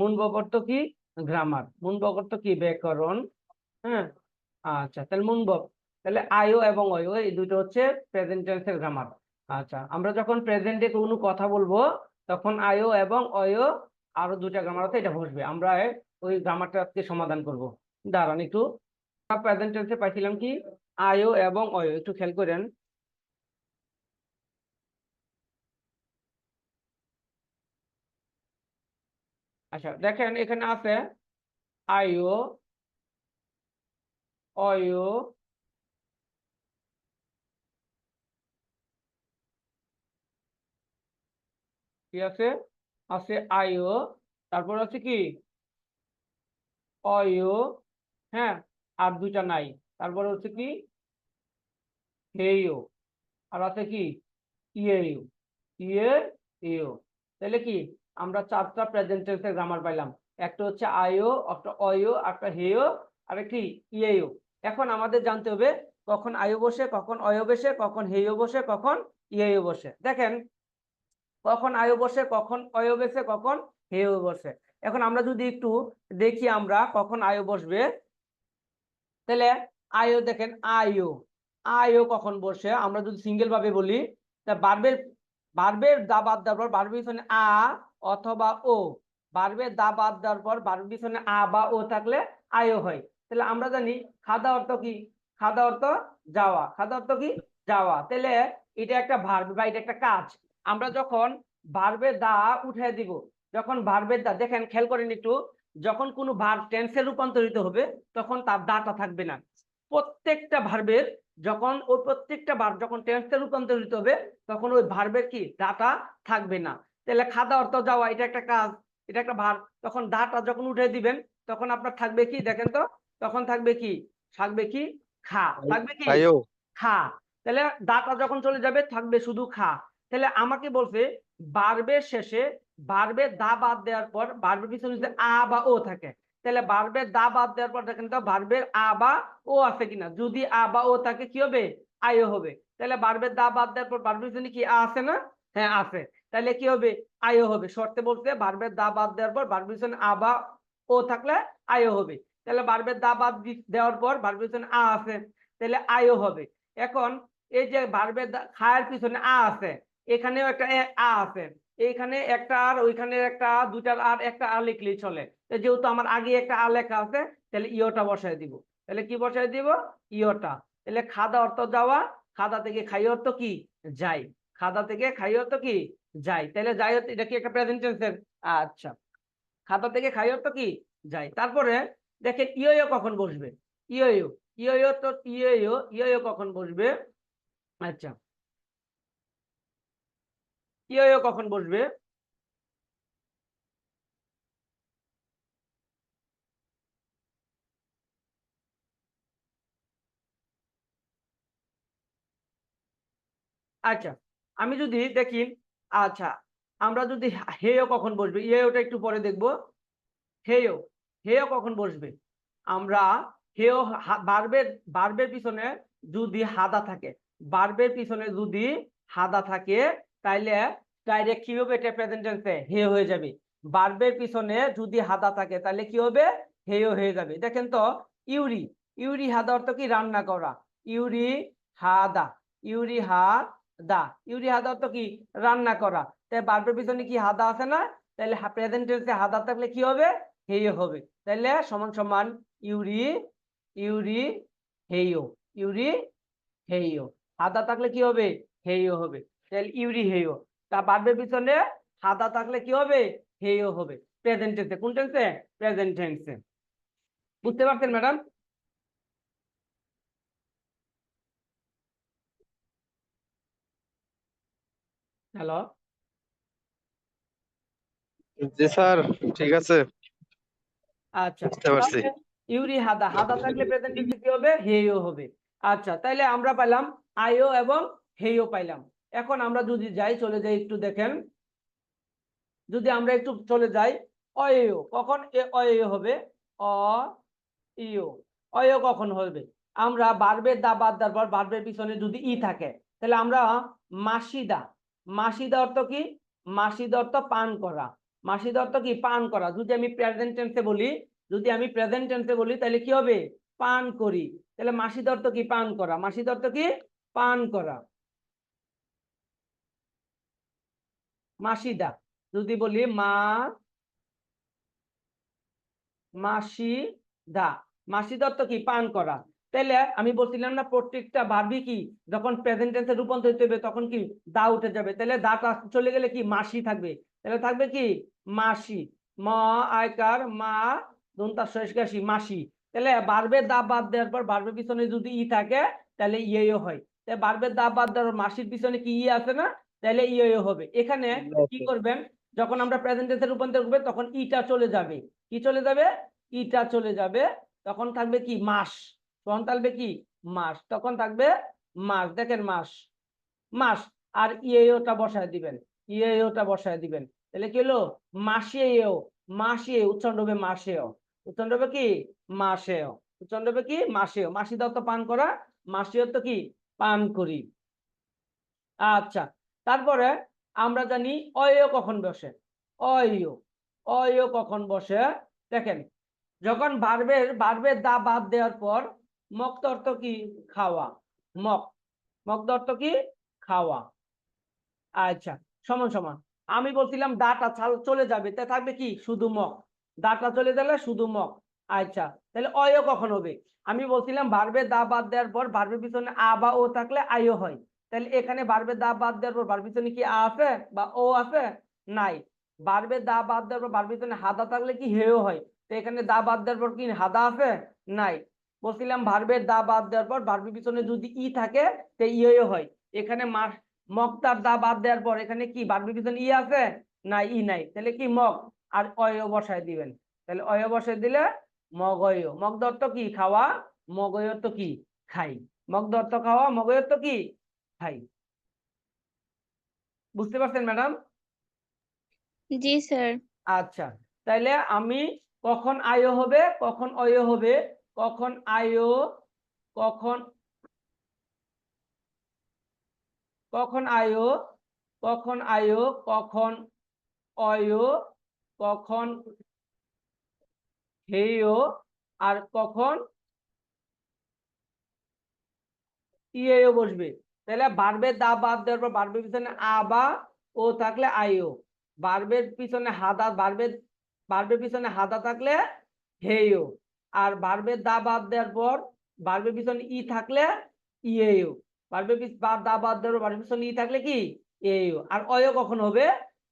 মুনবক অর্থ কি? গ্রামার মুনবক অর্থ কি? ব্যাকরণ। হ্যাঁ? আচ্ছা তাহলে মুনবক তাহলে আয়ো এবং অয়ো, এই দুটো হচ্ছে প্রেজেন্ট টেন্সের গ্রামার আচ্ছা আমরা যখন প্রেজেন্টে কোনো কথা বলব, তখন আয়ো এবং অয়ো আরও দুটা গ্রামার আছে, এটা বসবে। আমরা ওই গ্রামারটা আজকে সমাধান করব। দাঁড়ান একটু। প্রেজেন্ট টেন্সে পাইছিলাম কি? আয়ো এবং অয়ো, একটু খেয়াল করেন। আচ্ছা দেখেন এখানে আছে আয়ো অয়ো কি আছে? আছে আয়ো তারপর আছে কি? অয়ো হ্যাঁ আর দুইটা নাই, তারপর হচ্ছে কি? হেয়ো আর আছে কি? ইয়ে ইয়ে ইও তাহলে কি? আমরা চারটা প্রেজেন্ট টেন্সের গ্রামার পাইলাম। একটা হচ্ছে আয়ো, একটা অয়ো, একটা হেয় আর একটি ইয়েও এখন আমাদের জানতে হবে কখন আয়ু বসে, কখন অয় বসে, কখন হেয় বসে, কখন ইয়েও বসে। দেখেন, কখন আয়ু বসে, কখন অয় বসে, কখন হেয় বসে। এখন আমরা যদি একটু দেখি আমরা কখন আয়ু বসবে, তাহলে আয়ু দেখেন, আয়ু। আয়ু কখন বসে, আমরা যদি সিঙ্গেল ভাবে বলি, তা বার্বের বার্বের দা বাদ দেওয়ার পর বার্বের পিছনে আ অথবা ও। বার্বের দা বাদ দেওয়ার পর বার্বের পিছনে আ বা ও থাকলে আয়ু হয়। তাহলে আমরা জানি খাদা অর্থ কি? খাদা অর্থ যাওয়া। খাদা অর্থ কি? যাওয়া। তাহলে এটা একটা ভার্ব বা এটা একটা কাজ। আমরা যখন ভার্বের দা উঠে দিব, যখন ভার্বের দা, দেখেন, খেয়াল করেন একটু, যখন কোনো ভার্ব টেন্সে রূপান্তরিত হবে, তখন তার দাটা থাকবে না। প্রত্যেকটা ভার্বের যখন, ওই প্রত্যেকটা ভার্ব যখন টেন্সে রূপান্তরিত হবে, তখন ওই ভার্বের কি? দাটা থাকবে না। তাহলে খাদা অর্থ যাওয়া এটা একটা কাজ এটা একটা ভার্ব তখন দাটা যখন উঠে দিবেন তখন আপনার থাকবে কি দেখেন তো তখন থাকবে কি থাকবে কি খা থাকবে কি? খা। তাহলে দাটা যখন চলে যাবে থাকবে শুধু খা। তাহলে আমাকে বলছে বার্বের শেষে বার্বের দা বাদ দেওয়ার পর বার্বের পিছনে যদি আ বা ও থাকে তাহলে বার্বের দা বাদ দেওয়ার পর দেখেন তো বার্বের আ বা ও আছে কিনা? যদি আ বা ও থাকে কি হবে? আয়ো হবে। তাহলে বার্বের দা বাদ দেওয়ার পর বার্বের পিছনে কি আ আছে না? হ্যাঁ আছে। তাহলে কি হবে? আয়ো হবে। শর্তে বলতে বার্বের দা বাদ দেওয়ার পর বার্বের পিছনে আ বা ও থাকলে আয়ো হবে। তাহলে বার্বের দা বাদ দেওয়ার পর বার্বের পিছনে আ আছে। তাহলে আয়ো হবে। এখন এই যে বার্বের খায়ের পিছনে আ আছে, এখানেও একটা আ আছে। এইখানে একটা আর, ওইখানে একটা দুটার আর, একটা আ লিখলেই চলে। যেহেতু আমার আগে একটা আ লেখা আছে, তাহলে ইওটা বসাই দিব। তাহলে কি বসাই দিব? ইওটা তাহলে খাদা অর্থ যাওয়া, খাদা থেকে খাই অর্থ কি? যাই। খাদা থেকে খাই অর্থ কি? যাই তাহলে যাই এটা কি একটা প্রেজেন্ট টেন্সের আচ্ছা খাতা থেকে খাই অর্থ কি? যাই, তারপরে দেখেন ইয়ো কখন বসবে? ইয়ো ইয়ো তো ইয়ো ইয়ো কখন বসবে? আচ্ছা ইয়ো কখন বসবে? আচ্ছা আমি যদি দেখি আচ্ছা আমরা যদি হেয় কখন বসবে? ইয়েটা একটু পরে দেখব। হেয় হেয় কখন বসবে? আমরা হেয় হা- বার্বের বার্বের পিছনে যদি হাদা থাকে, বার্বের পিছনে যদি হাদা থাকে, তাইলে ডাইরেক্ট কি হবে? এটা প্রেজেন্ট টেন্সে হেয় হয়ে যাবে। বার্বের পিছনে যদি হাদা থাকে তাহলে কি হবে? হেয় হয়ে যাবে। দেখেন তো, ইউরি ইউরি হাদা অর্থ কি? রান্না করা। ইউরি হাদা, ইউরি হা দা, ইউরি হাদা তো কি? রান্না করা। তাই বার্বের পিছনে কি হাদা আছে না? তাহলে প্রেজেন্ট টেন্সে হাদা থাকলে কি হবে? হেয় হবে। তাহলে সমান সমান ইউরি ইউরি, হেয়। ইউরি, হেয়। হাদা থাকলে কি হবে? হেয় হবে। তাহলে ইউরি, হেয়। তা বার্বের পিছনে হাদা থাকলে কি হবে? হেয় হবে। প্রেজেন্ট টেন্সে কোন টেন্সে প্রেজেন্ট টেন্সে বুঝতে পারছেন ম্যাডাম হ্যালো? জি স্যার ঠিক আছে। আচ্ছা বুঝতে পারছি। ইউরি হাদা হাদা থাকলে প্রেজেন্ট কি হবে হেয় হবে। আচ্ছা তাইলে আমরা পাইলাম আইও এবং হেয় পাইলাম। এখন আমরা যদি যাই চলে যাই একটু দেখেন। যদি আমরা একটু চলে যাই অয়েয় কখন এ অয়েয় হবে? অ ইও অয় কখন হবে? আমরা বার্বের দা বাদ দেওয়ার পর বার্বের পিছনে যদি ই থাকে তাহলে আমরা মাসিদা মাসিদা অর্থ কি? মাসিদা অর্থ পান করা। মাসিদ অর্থ কি? পান করা। যদি আমি প্রেজেন্ট টেন্সে বলি, যদি আমি প্রেজেন্ট টেন্সে বলি, তাহলে কি হবে? পান করি। তাহলে মাসিদ অর্থ কি? পান করা। মাসিদ অর্থ কি? পান করা। মাসিদা। যদি বলি মা মাসি দা মাসিদ অর্থ কি? পান করা। তাহলে আমি বলছিলাম না প্রত্যেকটা ভার্বই কি যখন প্রেজেন্ট টেন্সে রূপান্তরিত হবে তখন কি দা উঠে যাবে? তাহলে দাটা চলে গেলে কি মাসি থাকবে? তাহলে থাকবে কি মাসি। ম আয়কার মা দন্তা শেষগাসী মাসি। তাহলে বারবে দা বাদ দেওয়ার পর বারবের পিছনে যদি ই থাকে তাহলে ইয়েও হয়। তাহলে বারবে দা বাদ দেওয়ার পর মাসির পিছনে কি ই আছে না তাহলে ইয়েও হবে। এখানে কি করবেন যখন আমরা প্রেজেন্ট টেন্সে রূপান্তর করবে তখন ইটা চলে যাবে। কি চলে যাবে? ইটা চলে যাবে। তখন থাকবে কি মাস। তখন থাকবে কি? মাস। তখন থাকবে মাস। দেখেন মাস। মাস। আর ইয়েওটা বসায় দিবেন। ইয়েওটা বসায় দিবেন। তাহলে কি হলো? মাসেও। মাসে। উচ্চারণ হবে মাসেও। উচ্চারণ হবে কি? মাসেও। উচ্চারণ হবে কি? মাসেও। মাসি দাও তো পান করা। মাসেও তো কি? পান করি। আচ্ছা। তারপরে আমরা জানি অয় কখন বসে। অয় অয় কখন বসে? দেখেন। যখন বারবের বারবের দা বাদ দেওয়ার পর মক্ত অর্থ কি? খাওয়া। মক মক্ত অর্থ কি? খাওয়া। আচ্ছা সমান সমান। আমি বলছিলাম দাটা চাল- যাবে, তা থাকবে কি? শুধু মক দাটা চলে গেলে শুধু মক আচ্ছা তাহলে অয় কখন হবে? আমি বলছিলাম বারবে দা বাদ দেওয়ার পর বারবের পিছনে আ বা ও থাকলে আয়ও হয়। তাহলে এখানে বারবে দা বাদ দেওয়ার পর বারবের পিছনে কি আ আছে বা ও আছে? নাই। বারবে দা বাদ দেওয়ার পর বারবের পিছনে হাদা থাকলে কি হেও হয়? তো এখানে দা বাদ দেওয়ার পর কি হাদা আছে? নাই। বলছিলাম ভার্বের দা বাদ দেওয়ার পর ভার্বের পিছনে যদি ই থাকে তো ইয়ে হয়। এখানে মকতার দা বাদ দেওয়ার পর এখানে কি? ভার্বের পিছনে ই আছে? না ই নাই। তাহলে কি মগ আর অয় বসায় দিবেন। তাহলে অয় বসায় দিলে মগয় মগ অর্থ কি? খাওয়া। মগয় অর্থ কি? খাই। মগ অর্থ খাওয়া। মগয় অর্থ কি? খাই। বুঝতে পারছেন ম্যাডাম? জি স্যার। আচ্ছা। তাইলে আমি কখন আয়ো হবে কখন অয় হবে কখন আয়ো, কখন কখন আয়ো কখন আয়ো, কখন অয়ো, কখন হেয়, আর কখন ইয়েও বসবে। তাহলে বারবে দা বাদ দেওয়ার পর বারবের পিছনে আবা ও থাকলে আয়ো। বারবের পিছনে হাদা বারবে বারবের পিছনে হাদা থাকলে হেয়। আর বারবের দা বাদ দেওয়ার পর বারবের পিছনে ই থাকলে ইয়েও। বারবের পিছ বা দা বাদ দেওয়ার বারবের পিছনে ই থাকলে কি? এও আর অয় কখন হবে?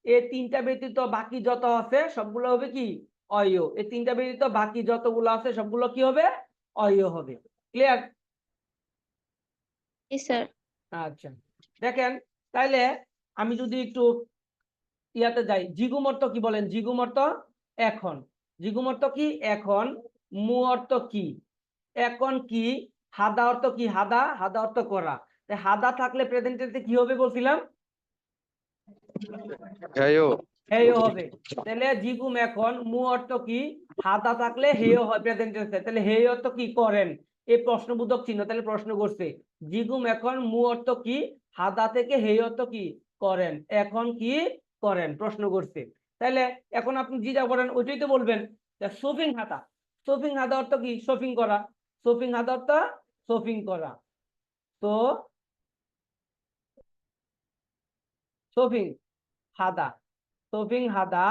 এ তিনটা ব্যতীত বাকি যত আছে সবগুলো হবে কি? অয়। এই তিনটা ব্যতীত বাকি যতগুলো আছে সবগুলো কি হবে? অয় হবে। ক্লিয়ার আচ্ছা। দেখেন তাইলে আমি যদি একটু ইয়াতে যাই। জিগুম অর্থ কি বলেন? জিগুম অর্থ এখন। জিগুম অর্থ কি? এখন। মু অর্থ কি? এখন কি? হাদা অর্থ কি? হাদা হাদা অর্থ করা। হাদা থাকলে প্রেজেন্ট টেন্সে কি হবে বলছিলাম? হেয়ো। হবে। তাহলে জিগুম এখন মু অর্থ কি? হাদা থাকলে হেয় হয় প্রেজেন্ট টেন্সে তাহলে হেয় অর্থ কি করেন? এই প্রশ্নবোধক চিহ্ন তাহলে প্রশ্ন করছে। জিগুম এখন মু অর্থ কি? হাদা থেকে হেয় অর্থ কি? করেন। এখন কি? করেন। প্রশ্ন করছে। তাহলে এখন আপনি জি যা করেন ওইটাই তো বলবেন। শপিং হাতা। শপিং হাতা অর্থ কি? শপিং করা। শপিং হাতা অর্থ শপিং করা। তো শপিং হাদা। শপিং হাদা।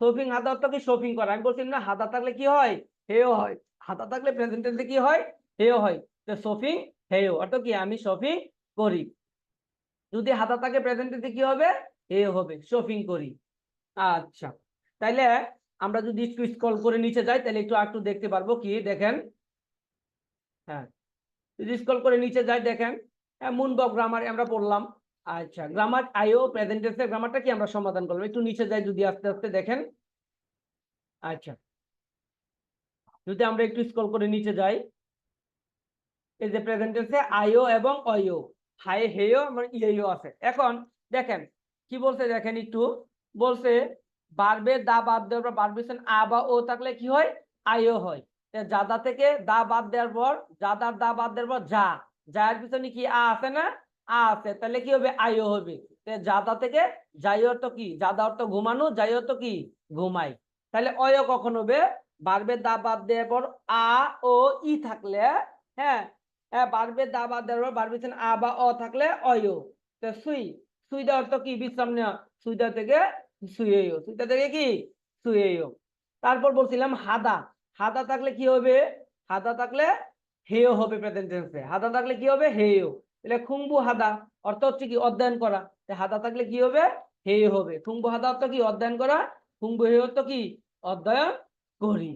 শপিং হাদা অর্থ কি? শপিং করা। আমি বলছি, না, হাদা থাকলে কি হয়? হেও হয়। হাদা থাকলে প্রেজেন্ট টেন্সে কি হয়? হেও হয়। তো শপিং হেও অর্থ কি? আমি শপিং করি। যদি হাতা থাকে প্রেজেন্ট টেন্সে কি হবে? হেও হবে। শপিং করি। আচ্ছা। তাইলে আমরা যদি একটু স্ক্রল করে নিচে যাই, তাহলে একটু একটু দেখতে পারব কি, দেখেন। হ্যাঁ যদি স্ক্রল করে নিচে যাই, দেখেন। মুনবক গ্রামার আমরা পড়লাম। আচ্ছা গ্রামার আইও প্রেজেন্ট টেন্সের গ্রামারটা কি আমরা সমাধান করলাম? একটু নিচে যাই যদি আস্তে আস্তে দেখেন। আচ্ছা যদি আমরা একটু স্ক্রল করে নিচে যাই। এই যে প্রেজেন্ট টেন্সে আইও এবং অইও হাই হেও এবং ইয়েও আছে। এখন দেখেন, কি বলছে দেখেন একটু। বলছে বারবে দা বাদ দেওয়ার পর বারবেশন আ বা ও থাকলে কি হয়? আইও হয়। জাদা থেকে দা বাদ দেওয়ার পর জাদার দা বাদ দেওয়ার পর যা। যার পিছনে কি আ আছে না? আ আছে। তাহলে কি হবে? আইও হবে। জাদা থেকে যাই অর্থ কি? জাদা অর্থ ঘুমানো, যাই অর্থ কি? ঘুমাই। তাহলে অয় কখন হবে? বারবের দা বাদ দেওয়ার পর আ, ও, ই থাকলে হ্যাঁ? হ্যাঁ বারবের দা বাদ দেওয়ার পর স্থানে আ বা অ থাকলে অয় তো সুই। সুইদা অর্থ কি? বিশ্রাম নেওয়া। সুইদা থেকে শুয়েও সুইদা থেকে কি? শুয়েও তারপর বলছিলাম হাদা। হাদা থাকলে কি হবে? হাদা থাকলে হেয় হবে প্রেজেন্ট টেন্সে হাদা থাকলে কি হবে? হেয় তাহলে খুম্বু হাদা অর্থ হচ্ছে কি? অধ্যয়ন করা। হাদা থাকলে কি হবে? হেয় হবে। খুম্বু হাদা অর্থ কি? অধ্যয়ন করা। খুম্বু হেয় অর্থ কি? অধ্যয়ন করি।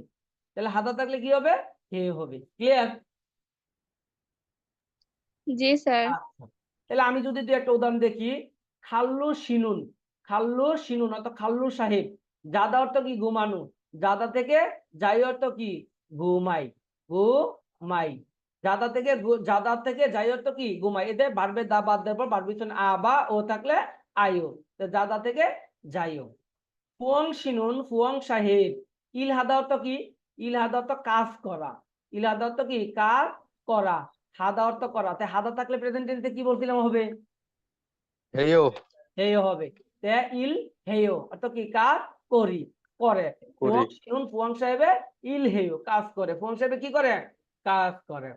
তাহলে হাদা থাকলে কি হবে? হে হবে। ক্লিয়ার জি স্যার। আচ্ছা। তাহলে আমি যদি দুই একটা উদাহরণ দেখি। খাল্লু শিনুন। খাল্লু শিনুন অর্থাৎ খাল্লু সাহেব। জাদা অর্থ কি? ঘুমানো। জাদা থেকে যাই অর্থ কি? ঘুমাই। ঘুমাই। জাদা থেকে জাদা থেকে যাই অর্থ কি? ঘুমাই। এতে বাড়বে দা বাদ দেওয়ার পর বাড়বে আ বা ও থাকলে আয়ো তো জাদা থেকে যাইও ফুয়ং শিনুন ফুয়ং সাহেব। ইলহাদা অর্থ কি? ইলহাদা অর্থ কাজ করা। ইলহাদা অর্থ কি? কাজ করা। হাদা অর্থ করা। তাই হাদা থাকলে প্রেজেন্ট টেন্সে কি বলছিলাম হবে? হেয় হবে। তে ইল হেয় অর্থ কি কাজ করি করে। করি। ফুয়ং সাহেবে ইল হেয় কাজ করে। ফুয়ং সাহেবে কি করে? কাজ করে।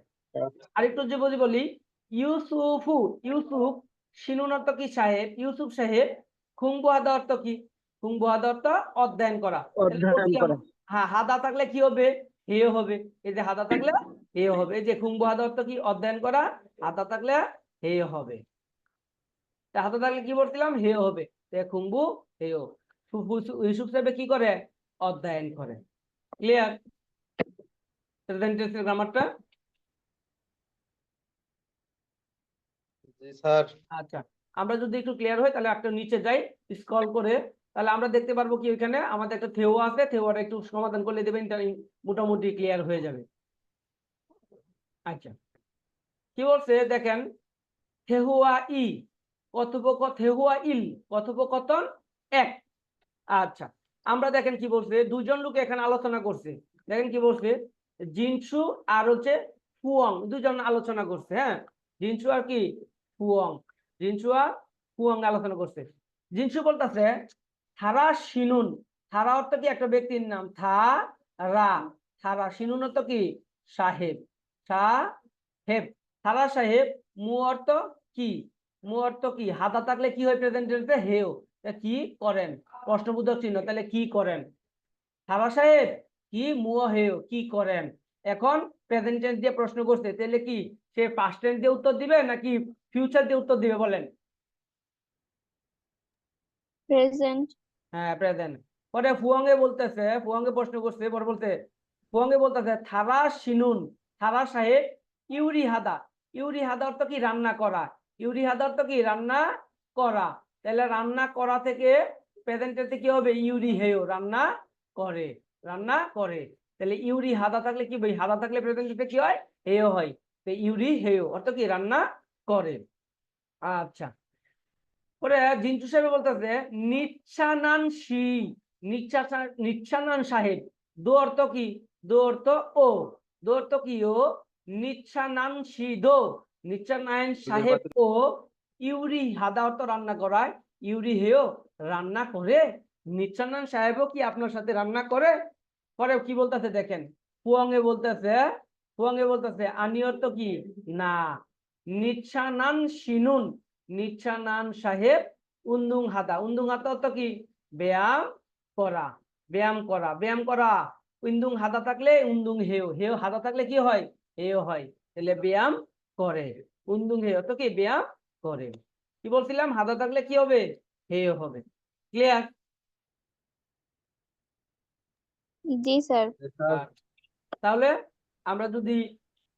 আরেকটু যে বলি বলি ইউসুফু ইউসুফ শিনুন অর্থ কি সাহেব? ইউসুফ সাহেব খুঙ্গু হাদা অর্থ কি? খুঙ্গু হাদা অর্থ অধ্যয়ন করা। হ্যাঁ হাদা থাকলে কি হবে? হেয় হবে। এই যে হাদা থাকলে হেয় হবে। এই যে খুঙ্গু হাদা অর্থ কি? অধ্যয়ন করা। হাদা থাকলে হেয় হবে। হাদা থাকলে কি বলছিলাম? হেয় হবে। তে খুঙ্গু হেয় ইউসুফ সাহেব কি করে? অধ্যয়ন করে। ক্লিয়ার প্রেজেন্টেন্সের গ্রামারটা স্যার। আচ্ছা আমরা যদি একটু ক্লিয়ার হই তাহলে একটা নিচে যাই স্ক্রল করে তাহলে আমরা দেখতে পারব কি ওইখানে? আমাদের একটা থেও আছে থেওয়াটা একটু সমাধান করলে দেবেন মোটামুটি ক্লিয়ার হয়ে যাবে। আচ্ছা কি বলছে? দেখেন থেহুয়া ই। কথোপক থেহুয়া ইল, কথোপকথন এক। আচ্ছা আমরা দেখেন কি বলছে দুজন লোক এখানে আলোচনা করছে। দেখেন কি বলছে, জিনসু আর হচ্ছে ফুয়ং দুজন আলোচনা করছে হ্যাঁ? জিনসু আর কি? ফুয়ং। জিনসু আর ফুয়ং আলোচনা করছে। জিনসু বলতেছে, থারা শিনুন, থারা অর্থ কি একটা ব্যক্তির নাম? থা রা থারা শিনুন অর্থ কি? সাহেব। সাহেব। থারা সাহেব, মু অর্থ কি? মু অর্থ কি? হাদা থাকলে কি হয় প্রেজেন্ট হেও। কি করেন? প্রশ্নবোধক চিহ্ন। তাহলে কি করেন? সাহেব কি হেও? কি করেন? এখন প্রেজেন্ট টেন্স দিয়ে প্রশ্ন করছে। তাহলে কি সে পাস্ট টেন্স দিয়ে উত্তর দিবে নাকি ফিউচার দিয়ে উত্তর দিবে বলেন? প্রেজেন্ট হ্যাঁ প্রেজেন্ট পরে ফুয়াঙ্গে বলতেছে ফুয়াঙ্গে প্রশ্ন করছে পরে বলতে ফুয়াঙ্গে বলতেছে থারা শিনুন থারা সাহেব ইউরি হাদা ইউরি হাদা অর্থ কি? রান্না করা। ইউরি হাদা অর্থ কি? রান্না করা। তাহলে রান্না করা থেকে প্রেজেন্টেতে কি হবে? ইউরি হেও রান্না করে। রান্না করে। তাহলে ইউরি হাদা থাকলে কি ভাই হাদা থাকলে প্রেজেন্টেতে কি হয়? হেও হয়। তো ইউরি হেও অর্থ কি? রান্না করে। আচ্ছা। পরে জিন্টু সাহেব বলতেছে নিচ্ছানান সি নিচ্ছা- নিচ্ছানান সাহেব। দো অর্থ কি? দো অর্থ ও। দো অর্থ কি ও? নিচ্ছানান সি দো। নিচ্ছানায়ন সাহেব ও ইউরি হাদা অর্থ রান্না করায় ইউরি হেও রান্না করে নিচ্ছানান সাহেবও কি আপনার সাথে রান্না করে? পরে কি বলতেছে দেখেন ফুয়াঙ্গে বলতেছে ফুয়াঙ্গে বলতেছে আনি অর্থ কি? না। নিচ্ছানান শিনুন নিচ্ছানান সাহেব উন্দুং হাদা। উন্দুং হাদা তো কি? ব্যায়াম করা ব্যায়াম করা ব্যায়াম করা। উন্দুং হাদা থাকলে উন্দুং হেও হেও হাদা থাকলে কি হয়? হেও হয়। তাহলে ব্যায়াম করে উন্দুং হেও তো কি ব্যায়াম করে। কি বলছিলাম? হাদা থাকলে কি হবে? হেও হবে। ক্লিয়ার জি স্যার। তাহলে আমরা যদি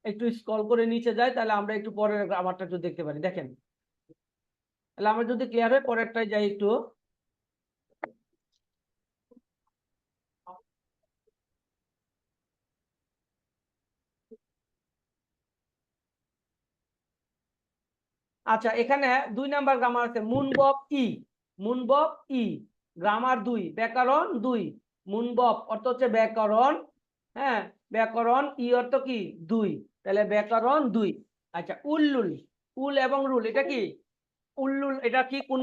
একটু স্কল করে নিচে যাই তাহলে আমরা একটু পরের গ্রামারটা একটু দেখতে পারি। দেখেন। তাহলে আমরা যদি ক্লিয়ার হয় পরেরটাই যাই একটু। আচ্ছা এখানে দুই নাম্বার গ্রামার আছে মুনবব ই মুনবব ই গ্রামার দুই, ব্যাকরণ দুই মুনবব অর্থ হচ্ছে ব্যাকরণ হ্যাঁ ব্যাকরণ ই অর্থ কি? দুই, তাহলে ব্যাকরণ দুই আচ্ছা উল্লুল, উল এবং রুল, এটা কি? উল্লুল, এটা কি কোন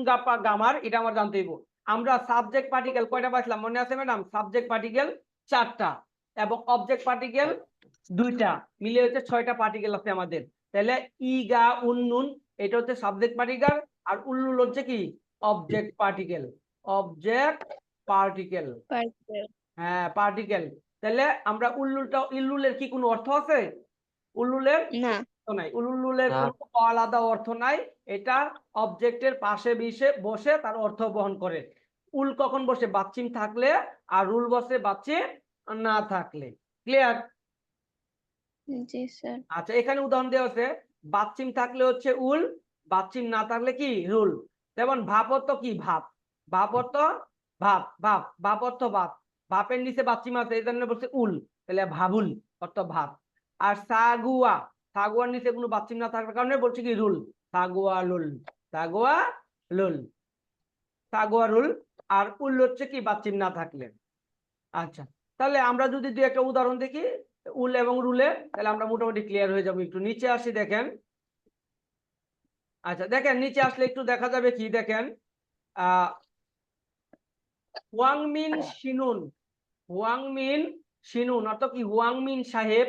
গামার এটা আমার জানতে হইব। আমরা সাবজেক্ট পার্টিকেল কয়টা পাইছিলাম? মনে আছে ম্যাডাম সাবজেক্ট পার্টিকেল চারটা এবং অবজেক্ট পার্টিকেল দুইটা মিলে হচ্ছে ছয়টা পার্টিকেল আছে আমাদের। তাহলে ই, গা উন্নুন এটা হচ্ছে সাবজেক্ট পার্টিকেল আর উল্লুল হচ্ছে কি? অবজেক্ট পার্টিকেল অবজেক্ট পার্টিকেল হ্যাঁ পার্টিকেল তাহলে আমরা উল্লুলটা ইল্লুলের কি কোনো অর্থ আছে? উল্লুলের না। নাই। উল্লুলের কোনো আলাদা অর্থ নাই। এটা অবজেক্টের পাশে বিশে বসে তার অর্থ বহন করে। উল কখন বসে? বাচ্চিম থাকলে আর রুল বসে বাচ্চিম না থাকলে। ক্লিয়ার জি স্যার আচ্ছা এখানে উদাহরণ দেওয়া আছে। বাচ্চিম থাকলে হচ্ছে উল বাচ্চিম না থাকলে কি? রুল। যেমন ভাপ অর্থ কি? ভাপ। ভাপ অর্থ ভাপ ভাপ। ভাপ অর্থ ভাপ ভাপের নিচে বাচ্চিম আছে, এই জন্য বলছে উল। তাহলে ভাবুল অর্থ ভাপ আর সাগুয়া, সাগুয়ার নিচে কোনো বাচ্চিম না থাকার কারণে বলছে কি? রুল। সাগুয়া লুল সাগুয়া লুল সাগুয়া রুল। আর উল হচ্ছে কি? বাচ্চিম না থাকলে। আচ্ছা। তাহলে আমরা যদি দুই একটা উদাহরণ দেখি। উল এবং রুলে তাহলে আমরা মোটামুটি ক্লিয়ার হয়ে যাব একটু। নিচে আসি দেখেন। আচ্ছা দেখেন নিচে আসলে একটু দেখা যাবে কি দেখেন। আহ হুয়াংমিন শিনুন হুয়াংমিন শিনুন অর্থ কি? হুয়াংমিন সাহেব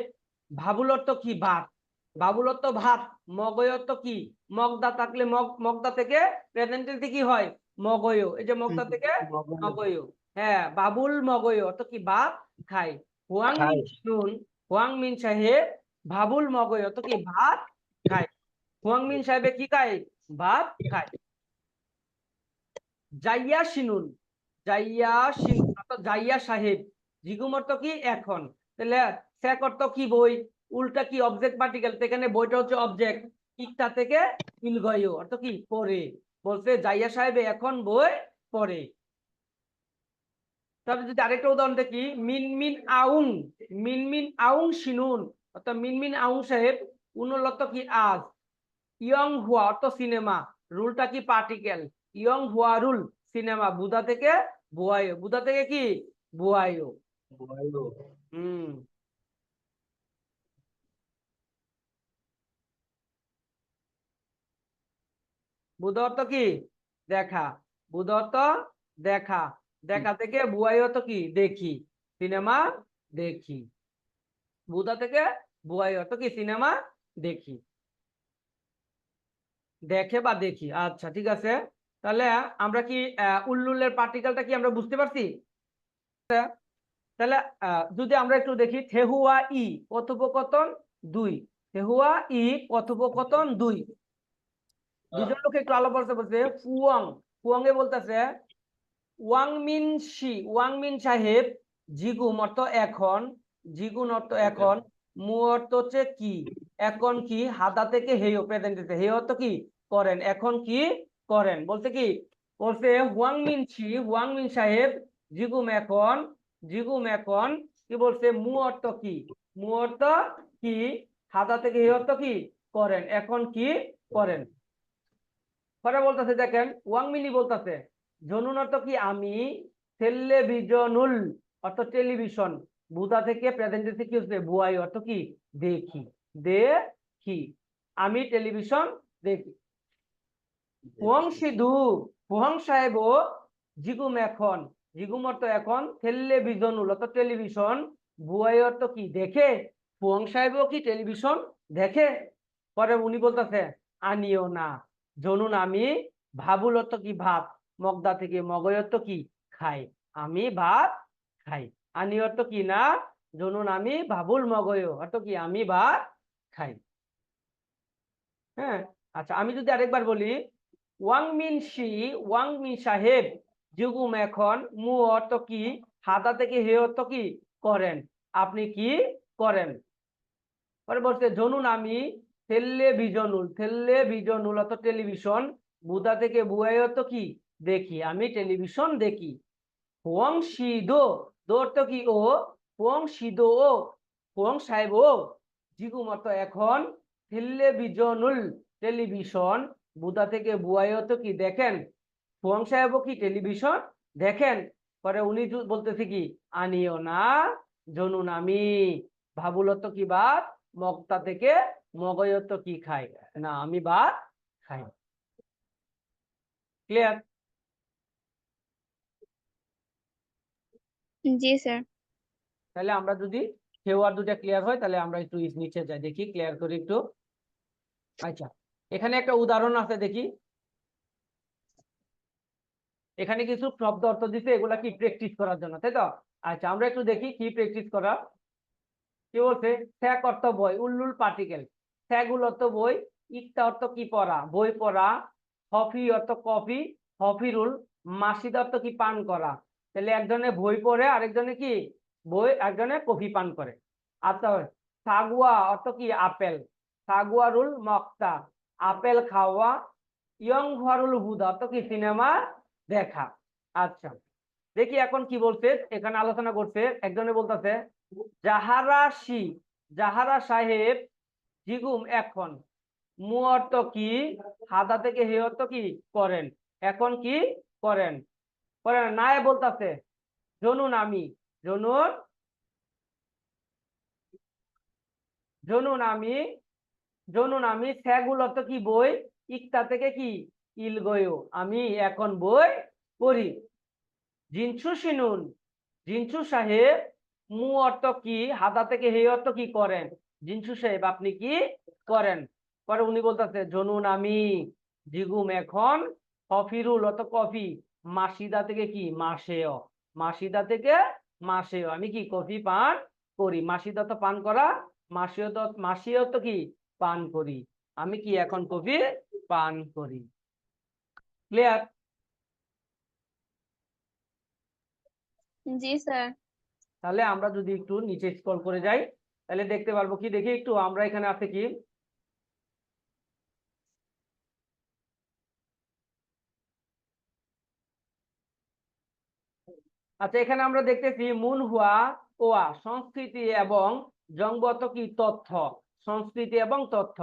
ভাবুল অর্থ কি? ভাত। বাবুল অর্থ ভাত মগয় অর্থ কি? মগদা থাকলে মগ মগদা থেকে প্রেজেন্টেন্সে কি হয়? মগয় এই যে মগদা থেকে মগয় হ্যাঁ বাবুল মগয় অর্থ কি? ভাত খায়। হুয়াং মিন। হুয়াং মিন সাহেব ভাবুল মগয় অর্থ কি ভাত খায় হুয়াং মিন সাহেবে কি খায় ভাত খায় জাইয়া শিনুন জাইয়া শিনুন অর্থাৎ জাইয়া সাহেব জিগুম অর্থ কি এখন তাহলে স্যাক অর্থ কি বই উল্টা কি অবজেক্ট পার্টিকেল এখানে বইটা হচ্ছে অবজেক্ট ইকটা থেকে ইলগয় অর্থ কি পড়ে বলছে জাইয়া সাহেবে এখন বই পড়ে তাহলে যদি আরেকটা উদাহরণ দেখি মিন মিন আউং মিন মিন আউং সিনুন অর্থাৎ মিন মিন আউং সাহেব উনলত কি আজ? ইয়ং হুয়া অর্থ সিনেমা রুলটা কি পার্টিকেল? ইয়ং হুয়া রুল সিনেমা বুধা থেকে বুয়ায়ো বুদা থেকে কি? বুয়ায়ো। হুম। বুধ অর্থ কি? দেখা। বুধ অর্থ দেখা। দেখা থেকে বুয়াই অর্থ কি? দেখি। সিনেমা দেখি। বুধা থেকে বুয়াই অর্থ কি? সিনেমা দেখি। দেখে বা দেখি। আচ্ছা ঠিক আছে। তাহলে আমরা কি উল্লুলের পার্টিকেলটা কি আমরা বুঝতে পারছি? তাহলে যদি আমরা একটু দেখি থেহুয়া ই কথোপকথন দুই। থেহুয়া ই কথোপকথন দুই। দুজন লোক একটু আলো বলতে বলছে ফুয়াং। ফুয়াং এ বলতেছে Wang Min she Wang Min সাহেব জিগুম অর্থ এখন জিগুন অর্থ এখন মু অর্থ হচ্ছে কি এখন কি হাদা থেকে হেয় প্রেজেন্ট হেয় অর্থ কি করেন এখন কি করেন বলতে কি বলছে হুয়াং মিন ছি হুয়াং মিন সাহেব জিগুম এখন জিগুম এখন কি বলছে মু অর্থ কি মু অর্থ কি হাদা থেকে হেয় অর্থ কি করেন এখন কি করেন পরে বলতেছে দেখেন ওয়াংমিনি বলতেছে জনুন অর্থ কি আমি? টেলিভিশনুল অর্থ টেলিভিশন। বুদা থেকে প্রেজেন্টেন্সে কি হচ্ছে বুয়াই অর্থ কি? দেখি। দেখি। আমি টেলিভিশন দেখি। হুয়াং সিধু হুয়াং সাহেব জিগুম এখন। জিগুম অর্থ এখন টেলিভিশনুল অর্থ টেলিভিশন। বুয়াই অর্থ কি? দেখে। হুয়াং সাহেবও কি টেলিভিশন দেখে? পরে উনি বলতেছে আনিও না। জনুন আমি ভাবুল অর্থ কি? ভাত মগদা থেকে মগয় অর্থ কি? খাই আমি ভাত খাই। আনি অর্থ কি না? জনুন, আমি ভাবুল মগয় অর্থ কি? আমি ভাত খাই। হ্যাঁ? আচ্ছা আমি যদি আরেকবার বলি, Wang Min she, Wang Min সাহেব জুগুম এখন, মু অর্থ কি? হাতা থেকে হে অর্থ কি? করেন। আপনি কি করেন? পরে বলছে, জনুন, আমি থেললে বিজনুল। থেললে বিজনুল অত টেলিভিশন। বুদা থেকে বুয়াই অত কি? দেখি, আমি টেলিভিশন দেখি। হুয়ং সিদো দো অর্থ কি ও? হুয়ং সিদো ও হুয়ং সাহেব ও। জিগু মত এখন বিজনুল টেলিভিশন বুদা থেকে বুয়াই তো কি দেখেন? হুয়ং সাহেব কি টেলিভিশন দেখেন? পরে উনি বলতেছে কি, আনিও না, জনুন আমি। ভাবুলত কি বাদ মগতা থেকে মগয়ত কি খাই না, আমি ভাত খাই ক্লিয়ার জি, স্যার। তাহলে আমরা যদি আর দুটা ক্লিয়ার হয়, তাহলে আমরা একটু নিচে যাই, দেখি ক্লিয়ার করি একটু। আচ্ছা এখানে একটা উদাহরণ আছে, দেখি। এখানে কিছু শব্দ অর্থ দিতে এগুলা কি প্র্যাকটিস করার জন্য, তাই তো? আচ্ছা আমরা একটু দেখি কি প্র্যাকটিস করা। কি বলছে? স্যাক অর্থ বই, উল্লুল পার্টিকেল স্যাগুল অর্থ বই ইকতা অর্থ কি পড়া? বই পড়া, হফি অর্থ কফি, হফিরুল মাসিদ অর্থ কি পান করা? তাহলে একজনে বই পড়ে আরেকজনে কি? বই একজনে কফি পান করে। আচ্ছা সাগুয়া অর্থ কি? আপেল। সাগুয়ারুল মক্তা। আপেল খাওয়া ইয়ং ঘরুল হুদা অর্থ কি? সিনেমা দেখা। আচ্ছা দেখি এখন কি বলছে। এখানে আলোচনা করছে। একজনে বলতেছে, জাহারা শি জাহারা সাহেব, জিগুম, এখন। মু অর্থ কি? হাদা থেকে হে অর্থ কি? করেন। এখন কি? করেন। করেন নাই বলতাছে, জনুন আমি, জনুন জনুন আমি জনুন আমি স্যাগুল অর্থ কি বই? ইকতা থেকে কি ইল গয়ো? আমি এখন বই পড়ি। জিনসু শিনুন জিনসু সাহেব, মু অর্থ কি? হাতা থেকে হে অর্থ কি করেন? জিনসু সাহেব, আপনি কি করেন? পরে উনি বলতেছে, জনুন আমি, জিগুম এখন, কফিরুল অত কফি মাসিদা থেকে কি? মাসেও মাসিদা থেকে মাসেও আমি কি কফি পান করি? মাসিদা তো পান করা মাসিও তো মাসিও তো কি? পান করি। আমি কি এখন কফি পান করি? ক্লিয়ার জি স্যার। তাহলে আমরা যদি একটু নিচে স্ক্রল করে যাই তাহলে দেখতে পারব কি? দেখি একটু আমরা এখানে আছে কি? আচ্ছা এখানে আমরা দেখতেছি মুন হুয়া ওয়া, সংস্কৃতি এবং জংবত কি তথ্য? সংস্কৃতি এবং তথ্য।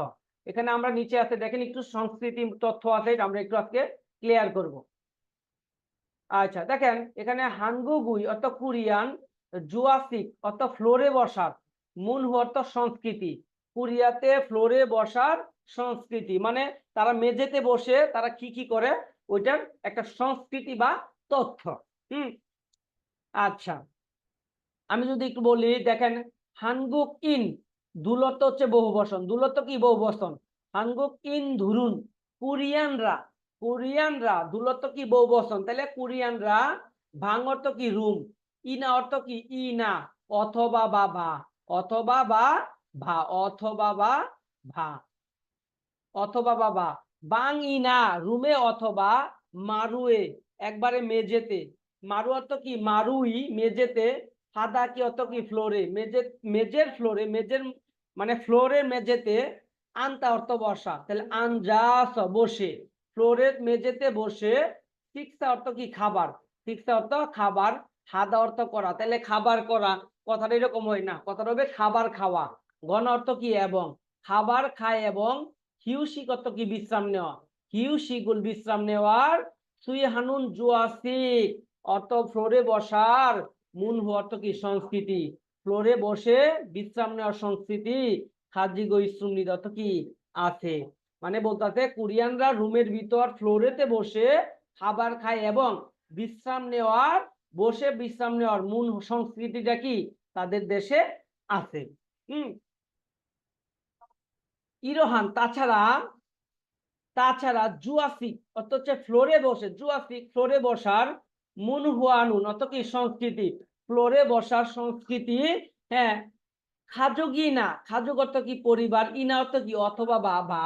এখানে আমরা নিচে আছে, দেখেন একটু সংস্কৃতি তথ্য আছে আমরা একটু আজকে ক্লিয়ার করব। আচ্ছা দেখেন, এখানে হাঙ্গুগুই অর্থ কোরিয়ান, জুয়াসিক অর্থ ফ্লোরে বসার মুন অর্থ সংস্কৃতি। কোরিয়াতে ফ্লোরে বসার সংস্কৃতি মানে তারা মেঝেতে বসে তারা কি কি করে? ওইটার একটা সংস্কৃতি বা তথ্য, হুম? আচ্ছা। আমি যদি একটু বলি, দেখেন, হানগুক ইন দুলত হচ্ছে বহু বসন দুলত কি? বহু বসন হানগুক ইন ধরুন। কোরিয়ানরা কোরিয়ানরা দুলত কি? বহু বসন তাহলে কোরিয়ানরা ভাং অর্থ কি? রুম। ইনা অর্থ কি? ইনা, অথবা বা ভা। অথবা বা ভা। অথবা বা ভা। অথবা বাবা বাং ইনা, রুমে অথবা মারুয়ে, একবারে মেঝেতে। মারু অর্থ কি? মারুই মেঝেতে হাদা কি অর্থ কি? ফ্লোরে। মেঝে, মেঝের ফ্লোরে, মেঝের মানে ফ্লোরের মেঝেতে আনতা অর্থ বসা। তাহলে আনজাস বসে। ফ্লোরের মেঝেতে বসে শিক্ষা অর্থ কি? খাবার। শিক্ষা অর্থ খাবার হাদা অর্থ করা। তাহলে খাবার করা, কথাটা এরকম হয় না। কথাটা হবে খাবার খাওয়া। ঘন অর্থ কি? এবং। খাবার খায় এবং হিউসিক অর্থ কি? বিশ্রাম নেওয়া। হিউসিগুল বিশ্রাম নেওয়ার সুই হানুন জুয়াসিক। অর্থ ফ্লোরে বসার মূল অর্থ কি? সংস্কৃতি। ফ্লোরে বসে বিশ্রাম নেওয়ার সংস্কৃতি খাজি গৈশ্রুম অর্থ কি? আছে। মানে বলতে কোরিয়ানরা রুমের ভিতর ফ্লোরেতে বসে খাবার খায় এবং বিশ্রাম নেওয়ার, বসে বিশ্রাম নেওয়ার মূল সংস্কৃতিটা কি? তাদের দেশে আছে। হুম। ইরোহান, তাছাড়া তাছাড়া জুয়াসিক অর্থ হচ্ছে ফ্লোরে বসে, জুয়াসিক ফ্লোরে বসার মুন হুয়ানুন অত কি সংস্কৃতি। ফ্লোরে বসার সংস্কৃতি হ্যাঁ খাজুগি না খাজুগ অর্থ কি পরিবার ইনা অর্থ কি, অথবা বা বা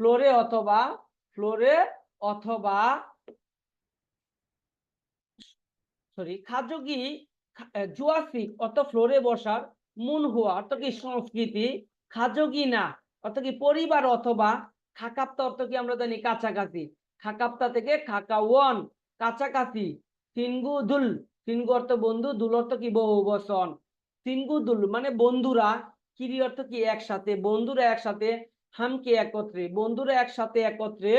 ফ্লোরে অথবা ফ্লোরে অথবা, সরি, খাজুগি জুয়াসিক অর্থ ফ্লোরে বসার মুন হুয়া অর্থ কি সংস্কৃতি খাজুগি না অর্থ কি পরিবার অথবা, খাকাপ্তা অর্থ কি আমরা জানি, কাছাকাছি। খাকাপ্তা থেকে খাকাওয়ন, কাছাকাছি। তিনগু দুল। তিনগু অর্থ বন্ধু, দুল অর্থ কি? বহু বচন। তিনগু দুল মানে বন্ধুরা, কিরি অর্থ কি? একসাথে। বন্ধুরা একসাথে, হামকে একত্রে। বন্ধুরা একসাথে একত্রে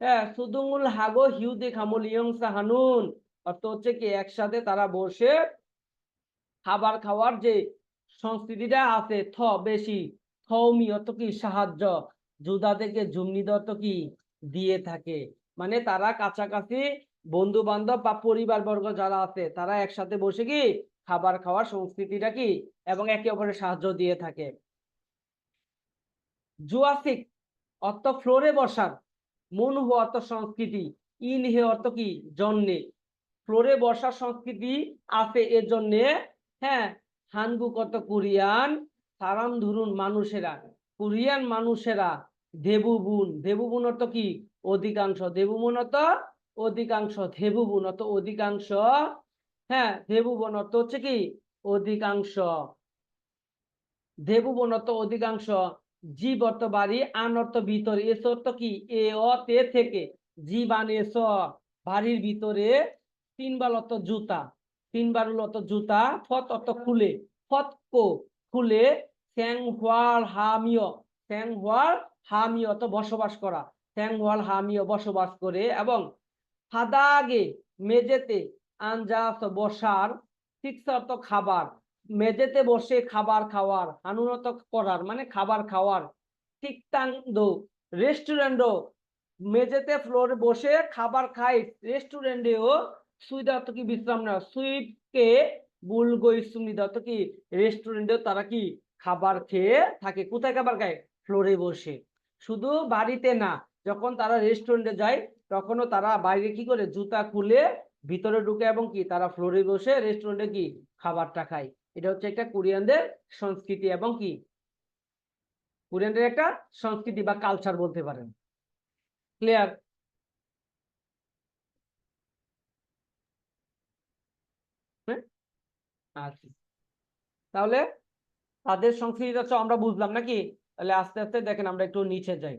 হ্যাঁ সুদুঙ্গুল হাগো হিউ দে খামুল ইয়ং সাহানুন। অর্থ হচ্ছে কি? একসাথে তারা বসে খাবার খাওয়ার যে সংস্কৃতিটা আছে, থ বেশি, থৌমি অর্থ কি? সাহায্য। জুদা থেকে জুমনি অর্থ কি? দিয়ে থাকে। মানে তারা কাছাকাছি বন্ধু বান্ধব বা পরিবার বর্গ যারা আছে, তারা একসাথে বসে কি খাবার খাওয়ার সংস্কৃতিটা কি এবং একে অপরের সাহায্য দিয়ে থাকে? জুয়াসিক অর্থ ফ্লোরে বসার, মন হো অর্থ সংস্কৃতি, ইন হে অর্থ কি? জন্যে। ফ্লোরে বসার সংস্কৃতি আছে এর জন্যে হ্যাঁ হানগুক কত কোরিয়ান, সারাম ধরুন মানুষেরা, কোরিয়ান মানুষেরা, দেবুবুন দেবুবুন অর্থ কি? অধিকাংশ, দেবুবুন অর্থ অধিকাংশ দেবুবুন অর্থ অধিকাংশ হ্যাঁ দেবুবন অর্থ হচ্ছে কি? অধিকাংশ। দেবুবন অর্থ অধিকাংশ জীব অর্থ বাড়ি, আন অর্থ ভিতরে। এস অর্থ কি? এ, অ, তে থেকে। জীবান এস বাড়ির ভিতরে। তিনবার অর্থ জুতা। তিনবার অর্থ জুতা। ফত অর্থ খুলে। ফত কো, খুলে। স্যাং হোয়াল হামিও স্যাং হোয়াল হামিয় অর্থ বসবাস করা। স্যাং হোয়াল হামিয় বসবাস করে এবং হাদাগে, মেঝেতে আঞ্জাস বসার ফিক্স অর্থ খাবার। মেঝেতে বসে খাবার খাওয়ার আনুনত করার মানে খাবার খাওয়ার। ঠিকতাঙ্গ রেস্টুরেন্টও। মেঝেতে ফ্লোরে বসে খাবার খাই, রেস্টুরেন্টেও সুইদ অর্থ কি বিশ্রাম নেওয়া সুইটকে বুলগই অর্থ কি, রেস্টুরেন্টেও তারা কি খাবার খেয়ে থাকে। কোথায় খাবার খায়? ফ্লোরে বসে। শুধু বাড়িতে না, যখন তারা রেস্টুরেন্টে যায় তখনও তারা বাইরে কি করে? জুতা খুলে ভিতরে ঢুকে এবং কি তারা ফ্লোরে বসে রেস্টুরেন্টে কি খাবারটা খায়? এটা হচ্ছে একটা কোরিয়ানদের সংস্কৃতি এবং কি? কোরিয়ানদের একটা সংস্কৃতি বা কালচার বলতে পারেন। ক্লিয়ার আচ্ছা। তাহলে তাদের সংস্কৃতিটা আমরা বুঝলাম নাকি? তাহলে আস্তে আস্তে দেখেন আমরা একটু নিচে যাই।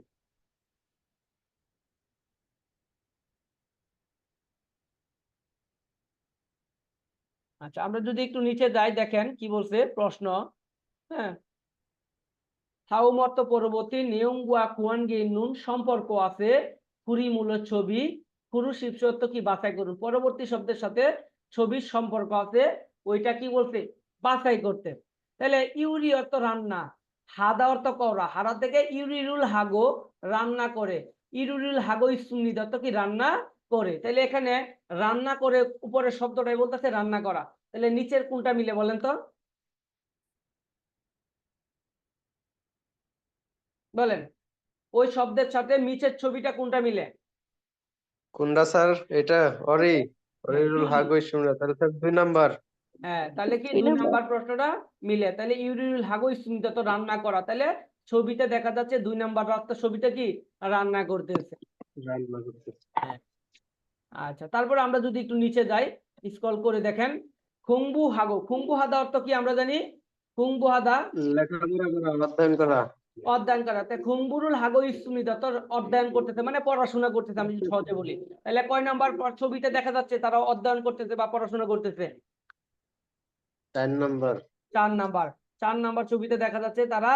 আচ্ছা আমরা যদি একটু নিচে যাই, দেখেন কি বলছে? প্রশ্ন হ্যাঁ? সাউমর্ত পরবর্তী নিয়মগুয়া কুয়ানগি নুন সম্পর্ক আছে? কুড়ি মূল ছবি। কুরু শিবসত্য কি বাছাই করুন? পরবর্তী শব্দের সাথে ছবির সম্পর্ক আছে, ওইটা কি বলছে? বাছাই করতে। তাহলে ইউরি অর্থ রান্না। হাদা অর্থ করা হারা থেকে ইউরিরুল হাগো রান্না করে। ইউরিরুল হাগো ইসুনিদ অর্থ কি রান্না? করে। তাহলে এখানে রান্না করে উপরের শব্দটাই বলতেছে রান্না করা। তাহলে নিচের কোনটা মিলে বলেন তো? বলেন। ওই শব্দের সাথে নিচের ছবিটা কোনটা মিলে? কোনটা স্যার? এটা অরি। অরিরুল ইউরি। হাগই শুনরা তাহলে স্যার দুই নাম্বার। হ্যাঁ তাহলে কি দুই নাম্বার। প্রশ্নটা? মিলে। তাহলে ইউরিউল হাগো ইসুনিদ তো রান্না করা। তাহলে ছবিতে দেখা যাচ্ছে দুই নাম্বার রাস্তা ছবিটা কি? রান্না করতেছে। রান্না করতে আচ্ছা তারপরে আমরা যদি একটু নিচে যাই স্ক্রল করে দেখেন খুংবু হাগো খুংবু হাদা অর্থ কি আমরা জানি? খুংবু হাদা অধ্যয়ন করা। অধ্যয়ন করা। তাই খুংবুরুল হাগো ইসুমিদা তোর অধ্যয়ন করতেছে মানে পড়াশোনা করতেছে আমি যদি সহজে বলি। তাহলে কয় নাম্বার ছবিতে দেখা যাচ্ছে তারা অধ্যয়ন করতেছে বা পড়াশোনা করতেছে? চার নাম্বার। চার নাম্বার। চার নাম্বার ছবিতে দেখা যাচ্ছে তারা